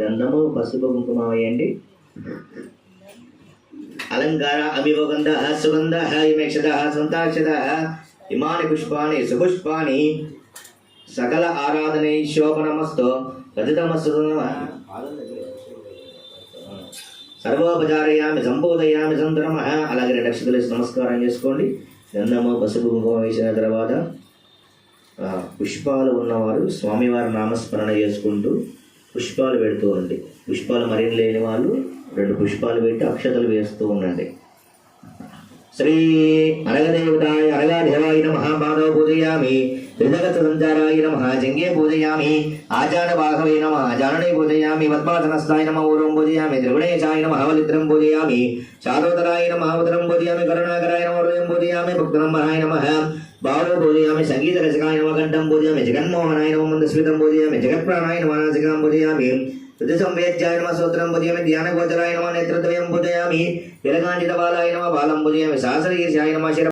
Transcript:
గంధము పసుపు కుంకుమ వేయండి అలంకార అభివగంధ సుగంధ ఇమేక్షద సంతాక్షద ఇమాని పుష్పాణి సుపుష్పాణి సకల ఆరాధనే శోభనమస్తో గదితమస్తు సర్వోపచారయామి సంబోధయామి సంతరమ అలాగే రెండు నమస్కారం చేసుకోండి. గంధము పసుపు కుంకుమ వేసిన తర్వాత పుష్పాలు ఉన్నవారు స్వామివారి నామస్మరణ చేసుకుంటూ పుష్పాలు పెడుతూ ఉండండి. పుష్పాలు మరిన్ని లేని వాళ్ళు రెండు పుష్పాలు పెట్టి అక్షతలు వేస్తూ ఉండండి. శ్రీ అనగదేవతాయ అరగ పూజయామి త్రిజగత సంచారాయ నమ జంగే పూజయామి ఆచార బాహవే నమ జాననే పూజయామి పద్మాసనస్థాయ నమ ఊరం పూజయామి త్రిగుణేశాయ నమ వలిత్రం పూజయామి శారోదరాయ నమ ఉదరం పూజయామి కరుణాకరాయ నమ హృదయం పూజయామి భక్తనంబరాయ నమ భావో పూజయామి సంగీత రసకాయ నమ కంఠం పూజయామి జగన్మోహనాయ నమ మందస్మితం పూజయామి జగత్ప్రాణాయ నమ నాసికాం పూజయామి హృదయ సంవేద్యాయ నమ సూత్రం పూజయామి ధ్యాన గోచరాయ నమ నేత్రద్వయం పూజయామి విరగాంజిత బాలాయ నమ బాలం పూజయామి సహస్రగీర్షాయ నమ శిర